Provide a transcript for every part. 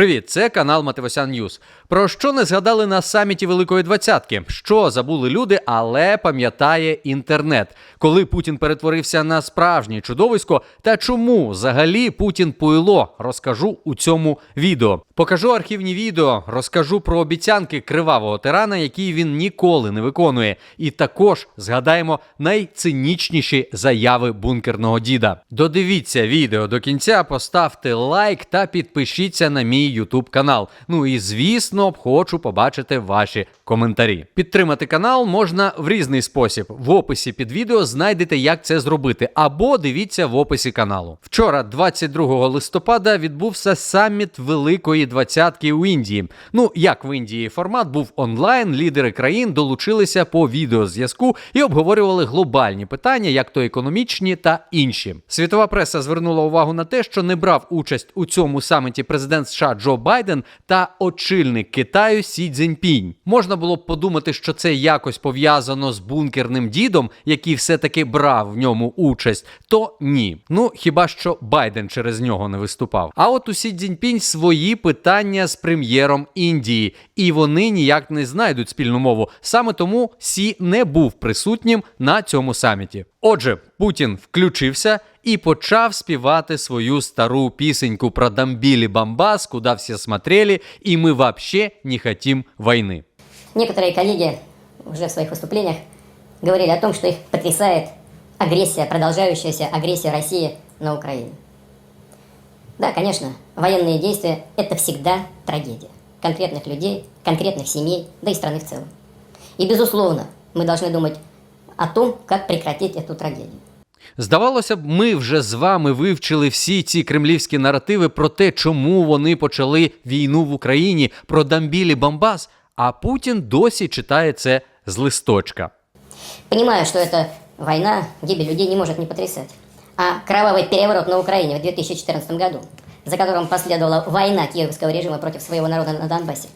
Привіт, це канал Мативосян Ньюз. Про що не згадали на саміті Великої Двадцятки? Що забули люди, але пам'ятає інтернет. Коли Путін перетворився на справжнє чудовисько, та чому взагалі Путін пойло, розкажу у цьому відео. Покажу архівні відео, розкажу про обіцянки кривавого тирана, які він ніколи не виконує. І також згадаємо найцинічніші заяви бункерного діда. Додивіться відео до кінця, поставте лайк та підпишіться на мій YouTube канал. Ну і звісно, хочу побачити ваші коментарі. Підтримати канал можна в різний спосіб. В описі під відео знайдете, як це зробити, або дивіться в описі каналу. Вчора, 22 листопада, відбувся саміт Великої Двадцятки у Індії. Ну як в Індії формат був онлайн, лідери країн долучилися по відеозв'язку і обговорювали глобальні питання, як то економічні та інші. Світова преса звернула увагу на те, що не брав участь у цьому саміті президент США Джо Байден та очільник Китаю Сі Цзіньпінь. Можна було б подумати, що це якось пов'язано з бункерним дідом, який все-таки брав в ньому участь. То ні. Ну хіба що Байден через нього не виступав. А от у Сі Цзіньпінь свої питання з прем'єром Індії, і вони ніяк не знайдуть спільну мову. Саме тому Сі не був присутнім на цьому саміті. Отже, Путін включився і почав співати свою стару пісеньку про Дамбілі Бамбас, куди всі смотрели, і ми вообще не хотім війни. Некоторые коллеги уже в своих выступлениях говорили о том, что их потрясает агрессия, продолжающаяся агрессия России на Украине. Да, конечно, военные действия – это всегда трагедия. Конкретных людей, конкретных семей, да и страны в целом. И, безусловно, мы должны думать о том, как прекратить эту трагедию. Здавалося б, ми вже з вами вивчили всі ці кремлівські наративи про те, чому вони почали війну в Україні, про Дамбілі Бамбас, а Путін досі читає це з листочка. Понимаю, что эта война, гибель людей не может не потрясать. А кровавый переворот на Украине в 2014 году, за которым последовала война киевского режима против своего народа на Донбассе,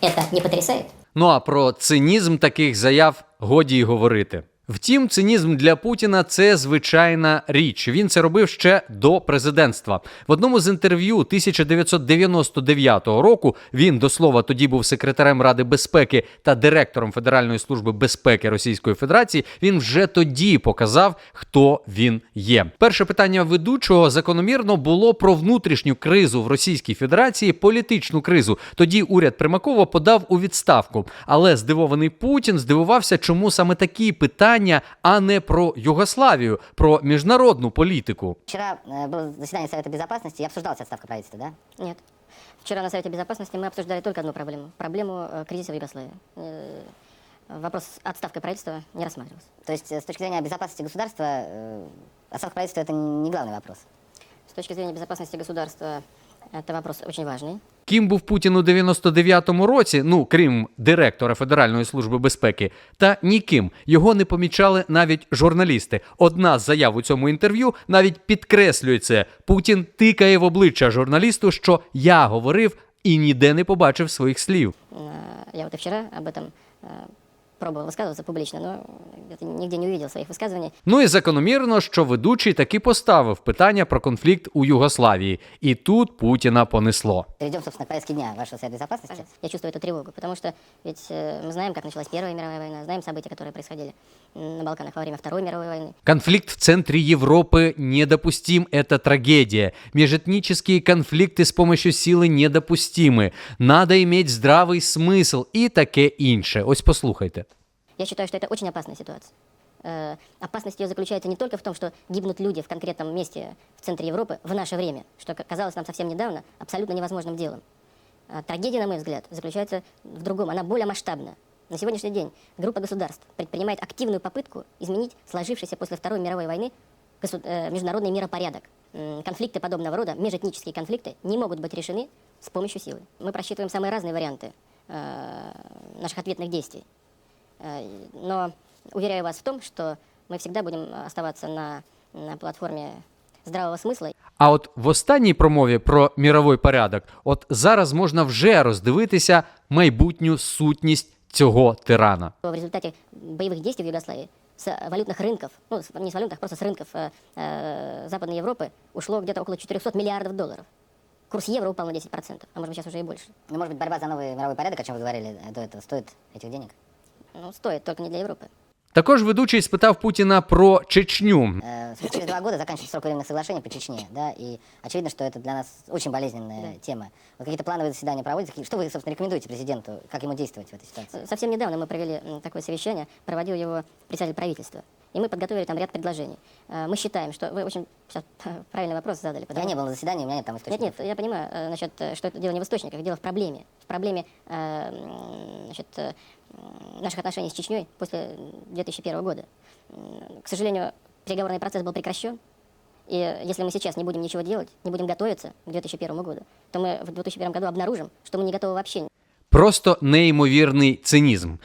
это не потрясает? Ну а про цинізм таких заяв годі й говорити. Втім, цинізм для Путіна це звичайна річ. Він це робив ще до президентства. В одному з інтерв'ю 1999 року він до слова тоді був секретарем Ради безпеки та директором Федеральної служби безпеки Російської Федерації. Він вже тоді показав, хто він є. Перше питання ведучого закономірно було про внутрішню кризу в Російській Федерації, політичну кризу. Тоді уряд Примакова подав у відставку. Але здивований Путін здивувався, чому саме такі питання, а не про Югославію, про міжнародну політику. Вчера э, было заседание Совета Безопасности и обсуждалась отставка правительства, да? Нет. Вчера на Совете Безопасности мы обсуждали только одну проблему. Проблему э, кризиса в Югославии. Э, Вопрос с отставкой правительства не рассматривался. То есть э, с точки зрения безопасности государства, э, отставка правительства это не главный вопрос. С точки зрения безопасности государства это вопрос очень важный. Ким був Путін у 99-му році, ну крім директора Федеральної служби безпеки, та ніким його не помічали навіть журналісти. Одна з заяв у цьому інтерв'ю навіть підкреслює це. Путін тикає в обличчя журналісту, що я говорив і ніде не побачив своїх слів. Э, Я вот и вчера об этом э, пробовал высказываться публично, но где-то нигде не увидел своих высказываний. Ну і закономірно, що ведучий таки поставив питання про конфлікт у Югославії, і тут Путіна понесло. Перейдем, собственно, к повестке дня вашего Совета Безопасности. Я чувствую эту тревогу, потому что ведь э, мы знаем, как началась Первая мировая война, знаем события, которые происходили м, На Балканах во время Второй мировой войны. Конфликт в центре Европы недопустим, это трагедия. Межэтнические конфликты с помощью силы недопустимы. Надо иметь здравий смисл і таке інше. Ось послухайте. Я считаю, что это очень опасная ситуация. Э, Опасность ее заключается не только в том, что гибнут люди в конкретном месте в центре Европы в наше время, что ка- казалось нам совсем недавно абсолютно невозможным делом. А Трагедия, на мой взгляд, заключается в другом. Она более масштабна. На сегодняшний день группа государств предпринимает активную попытку изменить сложившийся после Второй мировой войны госу- э, международный миропорядок. М, Конфликты подобного рода, межэтнические конфликты, не могут быть решены с помощью силы. Мы просчитываем самые разные варианты э, наших ответных действий. Э, Но уверяю вас в том, что мы всегда будем оставаться на, на платформе здравого смысла. А от в останній промові про міровий порядок, от зараз можна вже роздивитися майбутню сутність цього тирана. В результате боевых действий в Югославии с валютных рынков, ну, с- не с валютных, просто с рынков э, э, Западной Европы ушло где-то около 400 миллиардов долларов. курс евро упал на 10%, а может быть сейчас уже и больше. Ну, может быть, борьба за новый мировой порядок, о чем вы говорили до этого, стоит этих денег? Ну, стоит, только не для Европы. Також ведучий спитав Путіна про Чечню. Э, Через два года заканчивается срок временных соглашений по Чечне, да, и очевидно, что это для нас очень болезненная тема. Вот какие-то плановые заседания проводятся, какие- что вы, собственно, рекомендуете президенту, как ему действовать в этой ситуации? Э, Совсем недавно мы провели м, такое совещание, проводил его председатель правительства. И мы подготовили там ряд предложений. Э, Мы считаем, что вы очень сейчас правильный вопрос задали. Я потому не был на заседании, у меня нет там Нет, источников. нет, я понимаю, э, значит, э, что это дело не в источниках, дело в проблеме. В проблеме э, м, значит, э, м, наших отношений с Чечней после м, 2001 года. М, К сожалению, переговорный процесс был прекращен. И если мы сейчас не будем ничего делать, не будем готовиться к 2001 году, то мы в 2001 году обнаружим, что мы не готовы вообще Просто неймовірний цинізм.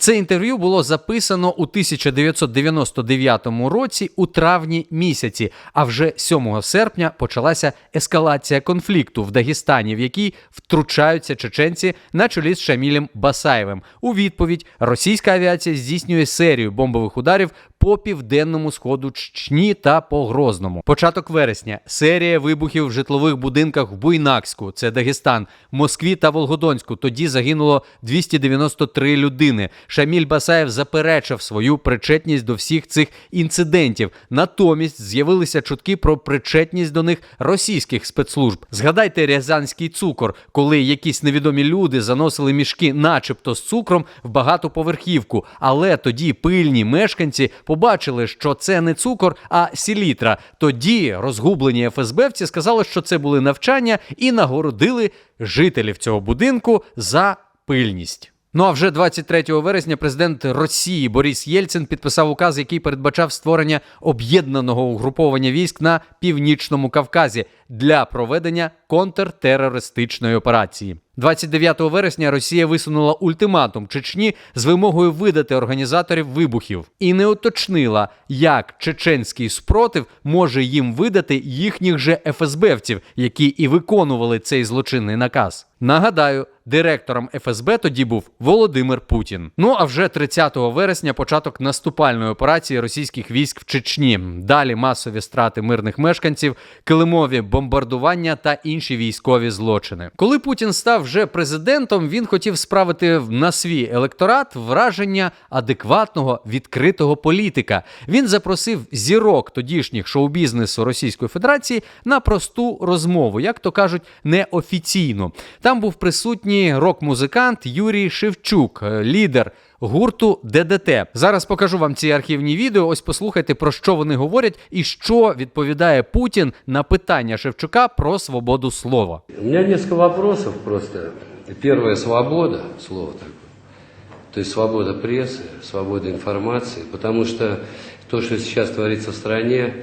Це інтерв'ю було записано у 1999 році у травні місяці, а вже 7 серпня почалася ескалація конфлікту в Дагестані, в якій втручаються чеченці на чолі з Шамілем Басаєвим. У відповідь російська авіація здійснює серію бомбових ударів по південному сходу Чечні та по Грозному. Початок вересня серія вибухів в житлових будинках в Буйнакську, це Дагестан, Москві та Волгодонську. Тоді загинуло 293 людини. Шаміль Басаєв заперечив свою причетність до всіх цих інцидентів. Натомість з'явилися чутки про причетність до них російських спецслужб. Згадайте рязанський цукор, коли якісь невідомі люди заносили мішки, начебто з цукром, в багатоповерхівку. Але тоді пильні мешканці побачили, що це не цукор, а сілітра. Тоді розгублені ФСБівці сказали, що це були навчання, і нагородили жителів цього будинку за пильність. Ну а вже 23 вересня президент Росії Борис Єльцин підписав указ, який передбачав створення об'єднаного угруповання військ на північному Кавказі для проведення контртерористичної операції. 29 вересня Росія висунула ультиматум Чечні з вимогою видати організаторів вибухів і не уточнила, як чеченський спротив може їм видати їхніх же ФСБівців, які і виконували цей злочинний наказ. Нагадаю, директором ФСБ тоді був Володимир Путін. Ну а вже 30 вересня початок наступальної операції російських військ в Чечні. Далі масові страти мирних мешканців, килимові бомбардування та інші військові злочини. Коли Путін став вже президентом, він хотів справити на свій електорат враження адекватного відкритого політика. Він запросив зірок тодішніх шоу-бізнесу Російської Федерації на просту розмову, як то кажуть, неофіційно. Там був присутній рок-музикант Юрій Шевчук, е, лідер гурту ДДТ. Зараз покажу вам ці архівні відео. Ось послухайте про що вони говорять і що відповідає Путін на питання Шевчука про свободу слова. У меня несколько вопросов просто. Первое – свобода, слово такое. То есть свобода прессы, свобода информации. Потому что то, что сейчас творится в стране,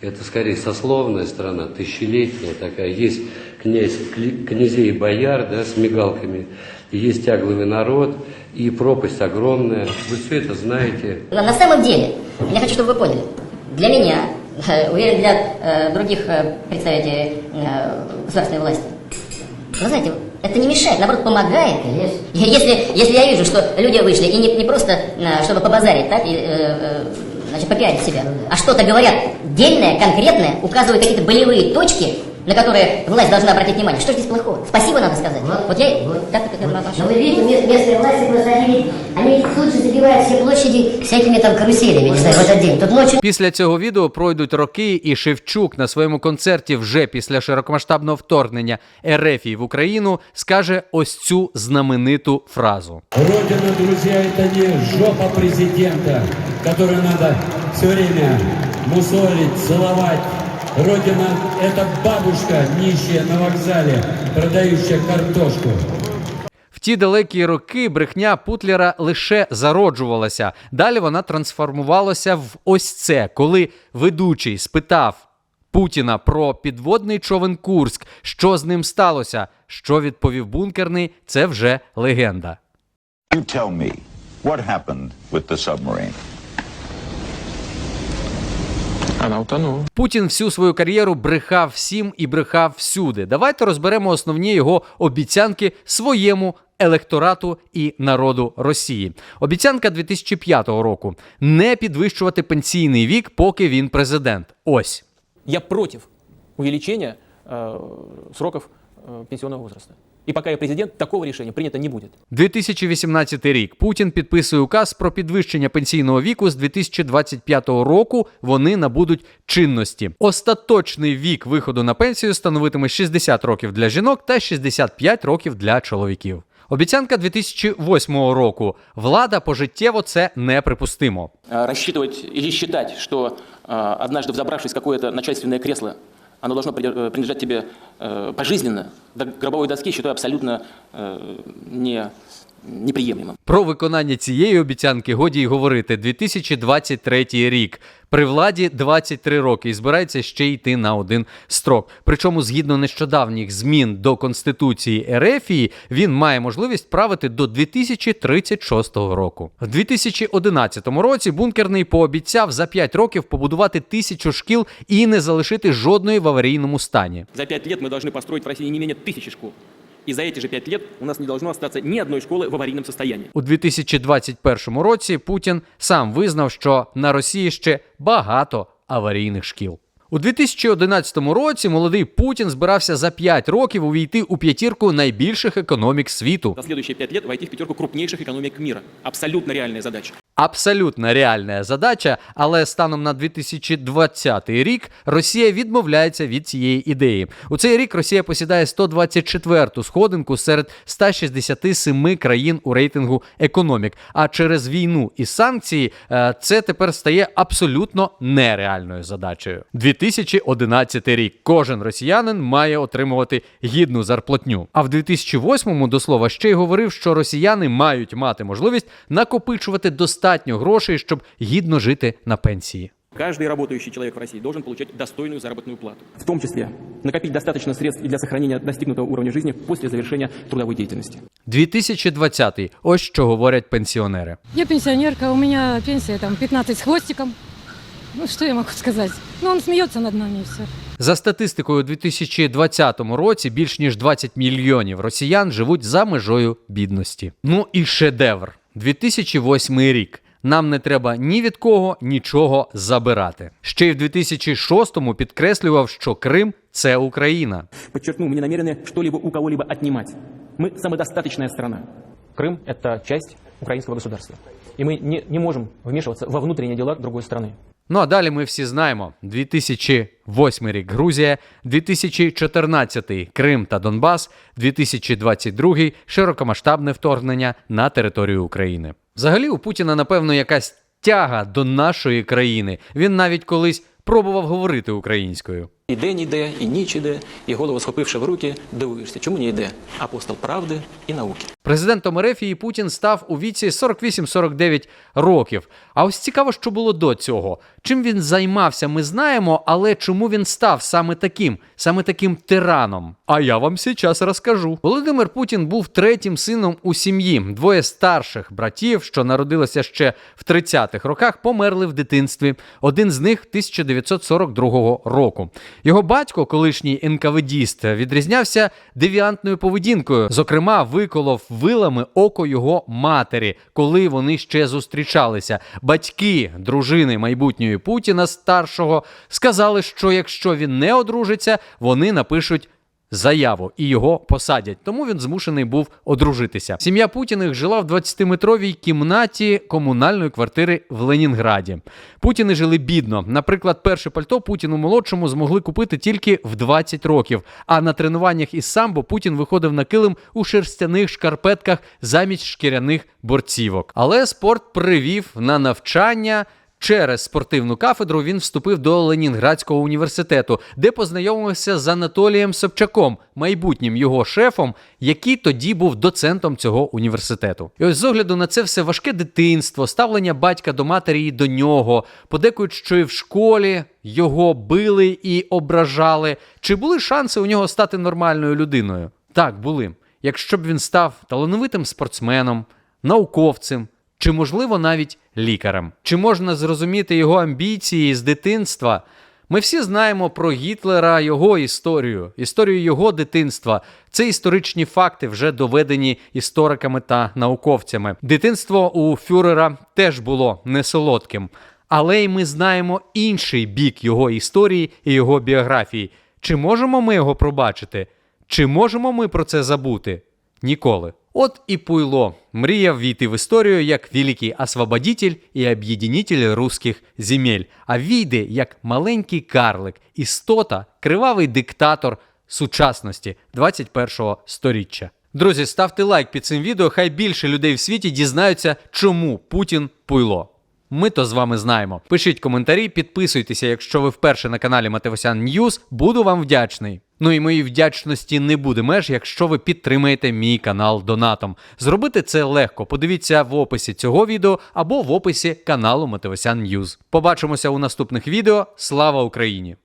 это скорее сословная страна, тысячелетняя такая. Есть князь, кли- князей и бояр да, с мигалками, и есть тягловый народ, и пропасть огромная. Вы все это знаете. Но на самом деле, я хочу, чтобы вы поняли, для меня, уверен, для э, других э, представителей э, государственной власти, вы знаете, это не мешает, наоборот, помогает. Если, если я вижу, что люди вышли, и не, не просто, э, чтобы побазарить, так, и, э, э, значит, попиарить себя, а что-то говорят дельное, конкретное, указывают какие-то болевые точки, на которые власть должна обратить внимание. Что здесь плохого? Спасибо надо сказать. Вот, я так к этому отношусь. Но вы видите, ме- местные власти просто они, они тут же забивают все площади всякими там каруселями, не знаю, в этот день. Тут ночью Після цього відео пройдуть роки, і Шевчук на своєму концерті вже після широкомасштабного вторгнення РФ в Україну скаже ось цю знамениту фразу. Родина, друзья, это не жопа президента, которую надо все время мусолить, целовать. Родина – это бабушка, нищая на вокзале, продающая картошку. В ті далекі роки брехня Путлера лише зароджувалася. Далі вона трансформувалася в ось це, коли ведучий спитав Путіна про підводний човен Курськ, що з ним сталося. Що відповів бункерний, це вже легенда. You tell me what happened with the submarine. Она утонула. Путін всю свою кар'єру брехав всім і брехав всюди. Давайте розберемо основні його обіцянки своєму електорату і народу Росії. Обіцянка 2005 року не підвищувати пенсійний вік, поки він президент. Ось. Я против увеличения э, сроков э, пенсионного возраста. И пока я президент, такого решения принято не будет. 2018 рік Путін підписує указ про підвищення пенсійного віку з 2025 року. Вони набудуть чинності. Остаточний вік виходу на пенсію становитиме 60 років для жінок та 65 років для чоловіків. Обіцянка 2008 року. Влада пожиттєво це неприпустимо. Э, Рассчитывать или считать, что э, однажды взобравшись в какое-то начальственное кресло, оно должно при- э, принадлежать тебе э, пожизненно, до гробовой доски, считаю абсолютно э, не, неприемлемым. Про виконання цієї обіцянки годі й говорити. 2023 рік. При владі 23 роки і збирається ще йти на один строк. Причому, згідно нещодавніх змін до Конституції Ерефії, він має можливість правити до 2036 року. В 2011 році бункерний пообіцяв за 5 років побудувати тисячу шкіл і не залишити жодної в аварійному стані. За пять лет мы должны построить в России не менее тысячи школ. И за эти же пять лет у нас не должно остаться ни одной школы в аварийном состоянии. У 2021 році Путін сам визнав, що на Росії ще багато аварійних шкіл. У 2011 році молодий Путін збирався за 5 років увійти у п'ятірку найбільших економік світу. За следующие пять лет войти в пятерку крупнейших экономик мира. Абсолютно реальная задача. Абсолютно реальна задача, але станом на 2020 рік Росія відмовляється від цієї ідеї. У цей рік Росія посідає 124-ту сходинку серед 167 країн у рейтингу економік. А через війну і санкції е, це тепер стає абсолютно нереальною задачею. 2011 рік. Кожен росіянин має отримувати гідну зарплатню. А в 2008-му, до слова, ще й говорив, що росіяни мають мати можливість накопичувати достатньо грошей, щоб гідно жити на пенсії. Каждый работающий человек в России должен получать достойную заработную плату. В том числе накопить достаточно средств и для сохранения достигнутого уровня жизни после завершения трудовой деятельности. 2020 ось що говорять пенсіонери. Я пенсионерка, у меня пенсия там 15 с хвостиком. Ну, что я могу сказать? Ну, он смеется над нами и все. За статистикою, у 2020 році більш ніж 20 мільйонів росіян живуть за межою бідності. Ну і шедевр 2008 рік. Нам не треба ні від кого нічого забирати. Ще й в 2006-му підкреслював, що Крим це Україна. Подчеркну, мы не намерены что-либо у кого-либо отнимать. Мы самодостаточная страна. Крым – это часть украинского государства. И мы не, не можем вмешиваться во внутренние дела другой страны. Ну а далі ми всі знаємо: 2008 рік Грузія, 2014 Крим та Донбас, 2022 широкомасштабне вторгнення на територію України. Взагалі, у Путіна, напевно, якась тяга до нашої країни. Він навіть колись пробував говорити українською. І день іде, і ніч іде, і голову схопивши в руки, дивуєшся, чому не йде апостол правди і науки. Президентом Ерефії Путін став у віці 48-49 років. А ось цікаво, що було до цього. Чим він займався, ми знаємо, але чому він став саме таким, саме таким тираном? А я вам зараз розкажу. Володимир Путін був третім сином у сім'ї. Двоє старших братів, що народилися ще в 30-х роках, померли в дитинстві. Один з них 1942 року. Його батько, колишній НКВДіст, відрізнявся девіантною поведінкою. Зокрема, виколов вилами око його матері, коли вони ще зустрічалися. Батьки дружини майбутньої Путіна старшого сказали, що якщо він не одружиться, вони напишуть. Заяву і його посадять, тому він змушений був одружитися. Сім'я Путіних жила в 20-метровій кімнаті комунальної квартири в Ленінграді. Путіни жили бідно. Наприклад, перше пальто Путіну молодшому змогли купити тільки в 20 років. А на тренуваннях із самбо Путін виходив на килим у шерстяних шкарпетках замість шкіряних борцівок. Але спорт привів на навчання. Через спортивну кафедру він вступив до Ленінградського університету, де познайомився з Анатолієм Собчаком, майбутнім його шефом, який тоді був доцентом цього університету. І ось з огляду на це все важке дитинство, ставлення батька до матері і до нього, подекують, що і в школі його били і ображали. Чи були шанси у нього стати нормальною людиною? Так, були. Якщо б він став талановитим спортсменом, науковцем. Чи можливо навіть лікарем? Чи можна зрозуміти його амбіції з дитинства? Ми всі знаємо про Гітлера, його історію, історію його дитинства. Це історичні факти, вже доведені істориками та науковцями. Дитинство у Фюрера теж було несолодким. Але й ми знаємо інший бік його історії і його біографії. Чи можемо ми його пробачити? Чи можемо ми про це забути? Ніколи. От і Пуйло мріяв війти в історію як великий освободитель і об'єднітель русських земель, а війде як маленький карлик, істота, кривавий диктатор сучасності 21-го сторіччя. Друзі, ставте лайк під цим відео, хай більше людей в світі дізнаються, чому Путін Пуйло. Ми то з вами знаємо. Пишіть коментарі, підписуйтеся, якщо ви вперше на каналі Матевосян Ньюз. Буду вам вдячний. Ну і моїй вдячності не буде меж, якщо ви підтримаєте мій канал донатом. Зробити це легко. Подивіться в описі цього відео або в описі каналу Матевосян Ньюз. Побачимося у наступних відео. Слава Україні!